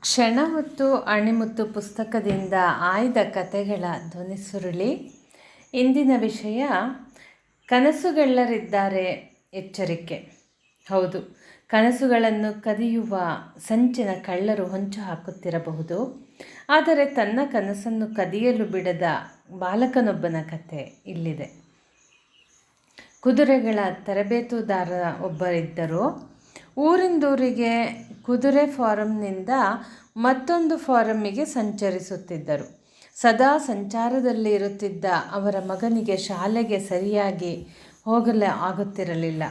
ಕ್ಷಣ ಮತ್ತು ಅಣಿಮುತ್ತು ಪುಸ್ತಕದಿಂದ ಆಯ್ದ ಕಥೆಗಳ ಧ್ವನಿಸುರುಳಿ ಇಂದಿನ ವಿಷಯ, ಕನಸುಗಳ್ಳರಿದ್ದಾರೆ ಎಚ್ಚರಿಕೆ. ಹೌದು, ಕನಸುಗಳನ್ನು ಕದಿಯುವ ಸಂಚಿನ ಕಳ್ಳರು ಹೊಂಚು ಹಾಕುತ್ತಿರಬಹುದು. ಆದರೆ ತನ್ನ ಕನಸನ್ನು ಕದಿಯಲು ಬಿಡದ ಬಾಲಕನೊಬ್ಬನ ಕಥೆ ಇಲ್ಲಿದೆ. ಕುದುರೆಗಳ ತರಬೇತುದಾರ ಒಬ್ಬರಿದ್ದರು. ಊರಿಂದೂರಿಗೆ ಕುದುರೆ ಫಾರಂನಿಂದ ಮತ್ತೊಂದು ಫಾರಮ್ಮಿಗೆ ಸಂಚರಿಸುತ್ತಿದ್ದರು. ಸದಾ ಸಂಚಾರದಲ್ಲಿ ಇರುತ್ತಿದ್ದ ಅವರ ಮಗನಿಗೆ ಶಾಲೆಗೆ ಸರಿಯಾಗಿ ಹೋಗಲೇ ಆಗುತ್ತಿರಲಿಲ್ಲ.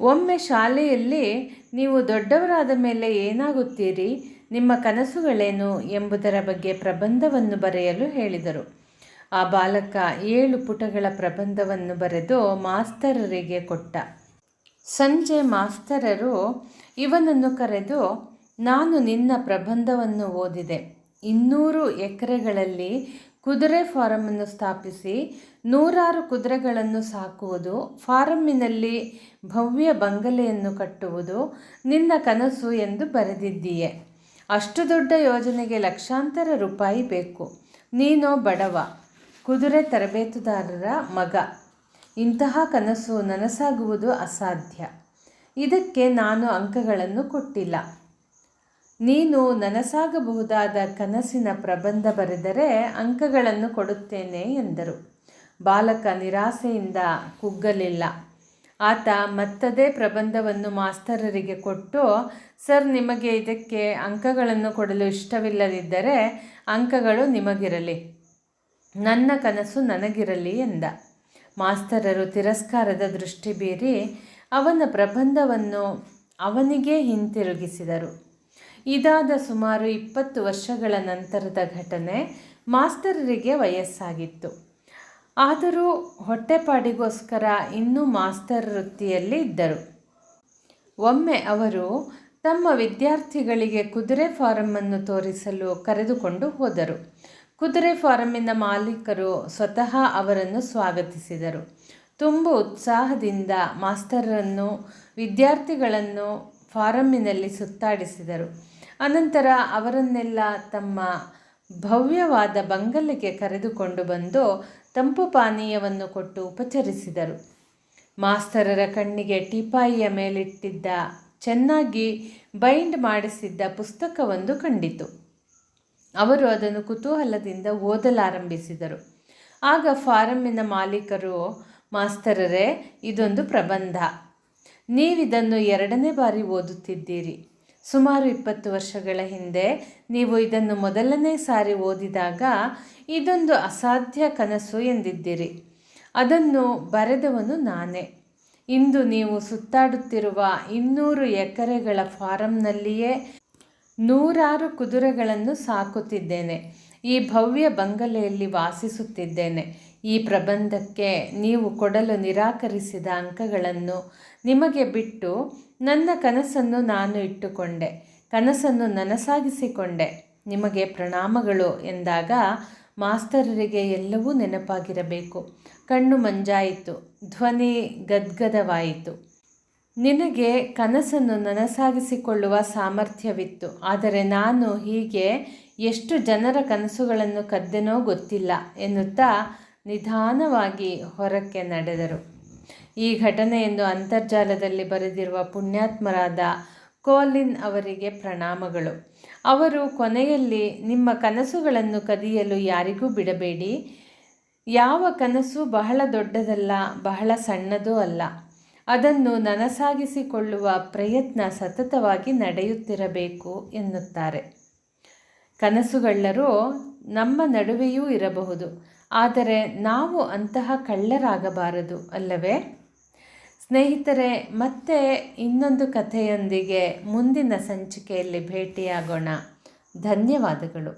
ಒಮ್ಮೆ ಶಾಲೆಯಲ್ಲಿ ನೀವು ದೊಡ್ಡವರಾದ ಮೇಲೆ ಏನಾಗುತ್ತೀರಿ? ನಿಮ್ಮ ಕನಸುಗಳೇನು ಎಂಬುದರ ಬಗ್ಗೆ ಪ್ರಬಂಧವನ್ನು ಬರೆಯಲು ಹೇಳಿದರು. ಆ ಬಾಲಕ ಏಳು ಪುಟಗಳ ಪ್ರಬಂಧವನ್ನು ಬರೆದು ಮಾಸ್ತರರಿಗೆ ಕೊಟ್ಟ. ಸಂಜೆ ಮಾಸ್ತರರು ಇವನನ್ನು ಕರೆದು, ನಾನು ನಿನ್ನ ಪ್ರಬಂಧವನ್ನು ಓದಿದೆ. ಇನ್ನೂರು ಎಕರೆಗಳಲ್ಲಿ ಕುದುರೆ ಫಾರಮನ್ನು ಸ್ಥಾಪಿಸಿ, ನೂರಾರು ಕುದುರೆಗಳನ್ನು ಸಾಕುವುದು ಫಾರಮ್ಮಿನಲ್ಲಿ ಭವ್ಯ ಬಂಗಲೆಯನ್ನು ಕಟ್ಟುವುದು ನಿನ್ನ ಕನಸು ಎಂದು ಬರೆದಿದ್ದೀಯೆ. ಅಷ್ಟು ದೊಡ್ಡ ಯೋಜನೆಗೆ ಲಕ್ಷಾಂತರ ರೂಪಾಯಿ ಬೇಕು. ನೀನೋ ಬಡವ. ಕುದುರೆ ತರಬೇತುದಾರರ ಮಗ. ಇಂತಹ ಕನಸು ನನಸಾಗುವುದು ಅಸಾಧ್ಯ. ಇದಕ್ಕೆ ನಾನು ಅಂಕಗಳನ್ನು ಕೊಟ್ಟಿಲ್ಲ. ನೀನು ನನಸಾಗಬಹುದಾದ ಕನಸಿನ ಪ್ರಬಂಧ ಬರೆದರೆ ಅಂಕಗಳನ್ನು ಕೊಡುತ್ತೇನೆ ಎಂದರು. ಬಾಲಕ ನಿರಾಸೆಯಿಂದ ಕುಗ್ಗಲಿಲ್ಲ. ಆತ ಮತ್ತದೇ ಪ್ರಬಂಧವನ್ನು ಮಾಸ್ತರರಿಗೆ ಕೊಟ್ಟು, ಸರ್, ನಿಮಗೆ ಇದಕ್ಕೆ ಅಂಕಗಳನ್ನು ಕೊಡಲು ಇಷ್ಟವಿಲ್ಲದಿದ್ದರೆ ಅಂಕಗಳು ನಿಮಗಿರಲಿ. ನನ್ನ ಕನಸು ನನಗಿರಲಿ ಎಂದ. ಮಾಸ್ತರರು ತಿರಸ್ಕಾರದ ದೃಷ್ಟಿ ಬೀರಿ ಅವನ ಪ್ರಬಂಧವನ್ನು ಅವನಿಗೆ ಹಿಂತಿರುಗಿಸಿದರು. ಇದಾದ ಸುಮಾರು ಇಪ್ಪತ್ತು ವರ್ಷಗಳ ನಂತರದ ಘಟನೆ ಮಾಸ್ತರರಿಗೆ ವಯಸ್ಸಾಗಿತ್ತು. ಆದರೂ ಹೊಟ್ಟೆಪಾಡಿಗೋಸ್ಕರ ಇನ್ನೂ ಮಾಸ್ತರ್ ವೃತ್ತಿಯಲ್ಲಿ ಇದ್ದರು. ಒಮ್ಮೆ ಅವರು ತಮ್ಮ ವಿದ್ಯಾರ್ಥಿಗಳಿಗೆ ಕುದುರೆ ಫಾರಮ್ಮನ್ನು ತೋರಿಸಲು ಕರೆದುಕೊಂಡು ಹೋದರು. ಕುದುರೆ ಫಾರಂನ ಮಾಲೀಕರು ಸ್ವತಃ ಅವರನ್ನು ಸ್ವಾಗತಿಸಿದರು. ತುಂಬ ಉತ್ಸಾಹದಿಂದ ಮಾಸ್ತರನ್ನು ವಿದ್ಯಾರ್ಥಿಗಳನ್ನು ಫಾರಮ್ಮಿನಲ್ಲಿ ಸುತ್ತಾಡಿಸಿದರು. ಅನಂತರ ಅವರನ್ನೆಲ್ಲ ತಮ್ಮ ಭವ್ಯವಾದ ಬಂಗಲೆಗೆ ಕರೆದುಕೊಂಡು ಬಂದು ತಂಪು ಪಾನೀಯವನ್ನು ಕೊಟ್ಟು ಉಪಚರಿಸಿದರು. ಮಾಸ್ತರರ ಕಣ್ಣಿಗೆ ಟೀಪಾಯಿಯ ಮೇಲಿಟ್ಟಿದ್ದ, ಚೆನ್ನಾಗಿ ಬೈಂಡ್ ಮಾಡಿಸಿದ್ದ ಪುಸ್ತಕವೊಂದು ಕಂಡಿತು. ಅವರು ಅದನ್ನು ಕುತೂಹಲದಿಂದ ಓದಲಾರಂಭಿಸಿದರು. ಆಗ ಫಾರಮ್ಮಿನ ಮಾಲೀಕರು, ಮಾಸ್ತರರೇ, ಇದೊಂದು ಪ್ರಬಂಧ. ನೀವಿದನ್ನು ಎರಡನೇ ಬಾರಿ ಓದುತ್ತಿದ್ದೀರಿ. ಸುಮಾರು ಇಪ್ಪತ್ತು ವರ್ಷಗಳ ಹಿಂದೆ ನೀವು ಇದನ್ನು ಮೊದಲನೇ ಸಾರಿ ಓದಿದಾಗ ಇದೊಂದು ಅಸಾಧ್ಯ ಕನಸು ಎಂದಿದ್ದೀರಿ. ಅದನ್ನು ಬರೆದವನು ನಾನೇ. ಇಂದು ನೀವು ಸುತ್ತಾಡುತ್ತಿರುವ ಇನ್ನೂರು ಎಕರೆಗಳ ಫಾರಂನಲ್ಲಿಯೇ ನೂರಾರು ಕುದುರೆಗಳನ್ನು ಸಾಕುತ್ತಿದ್ದೇನೆ. ಈ ಭವ್ಯ ಬಂಗಲೆಯಲ್ಲಿ ವಾಸಿಸುತ್ತಿದ್ದೇನೆ. ಈ ಪ್ರಬಂಧಕ್ಕೆ ನೀವು ಕೊಡಲು ನಿರಾಕರಿಸಿದ ಅಂಕಗಳನ್ನು ನಿಮಗೆ ಬಿಟ್ಟು ನನ್ನ ಕನಸನ್ನು ನಾನು ಇಟ್ಟುಕೊಂಡೆ. ಕನಸನ್ನು ನನಸಾಗಿಸಿಕೊಂಡೆ. ನಿಮಗೆ ಪ್ರಣಾಮಗಳು ಎಂದಾಗ ಮಾಸ್ತರರಿಗೆ ಎಲ್ಲವೂ ನೆನಪಾಗಿರಬೇಕು. ಕಣ್ಣು ಮಂಜಾಯಿತು. ಧ್ವನಿ ಗದ್ಗದವಾಯಿತು. ನಿನಗೆ ಕನಸನ್ನು ನನಸಾಗಿಸಿಕೊಳ್ಳುವ ಸಾಮರ್ಥ್ಯವಿತ್ತು. ಆದರೆ ನಾನು ಹೀಗೆ ಎಷ್ಟು ಜನರ ಕನಸುಗಳನ್ನು ಕದ್ದೆನೋ ಗೊತ್ತಿಲ್ಲ ಎನ್ನುತ್ತಾ ನಿಧಾನವಾಗಿ ಹೊರಕ್ಕೆ ನಡೆದರು. ಈ ಘಟನೆಯನ್ನು ಅಂತರ್ಜಾಲದಲ್ಲಿ ಬರೆದಿರುವ ಪುಣ್ಯಾತ್ಮರಾದ ಕೋಲಿನ್ ಅವರಿಗೆ ಪ್ರಣಾಮಗಳು. ಅವರು, ಕೊನೆಯಲ್ಲಿ, ನಿಮ್ಮ ಕನಸುಗಳನ್ನು ಕದಿಯಲು ಯಾರಿಗೂ ಬಿಡಬೇಡಿ. ಯಾವ ಕನಸು ಬಹಳ ದೊಡ್ಡದಲ್ಲ, ಬಹಳ ಸಣ್ಣದೂ ಅಲ್ಲ. ಅದನ್ನು ನನಸಾಗಿಸಿಕೊಳ್ಳುವ ಪ್ರಯತ್ನ ಸತತವಾಗಿ ನಡೆಯುತ್ತಿರಬೇಕು ಎನ್ನುತ್ತಾರೆ. ಕನಸುಗಳ್ಳರು ನಮ್ಮ ನಡುವೆಯೂ ಇರಬಹುದು, ಆದರೆ ನಾವು ಅಂತಹ ಕಳ್ಳರಾಗಬಾರದು ಅಲ್ಲವೇ? ಸ್ನೇಹಿತರೆ, ಮತ್ತೆ ಇನ್ನೊಂದು ಕಥೆಯೊಂದಿಗೆ ಮುಂದಿನ ಸಂಚಿಕೆಯಲ್ಲಿ ಭೇಟಿಯಾಗೋಣ. ಧನ್ಯವಾದಗಳು.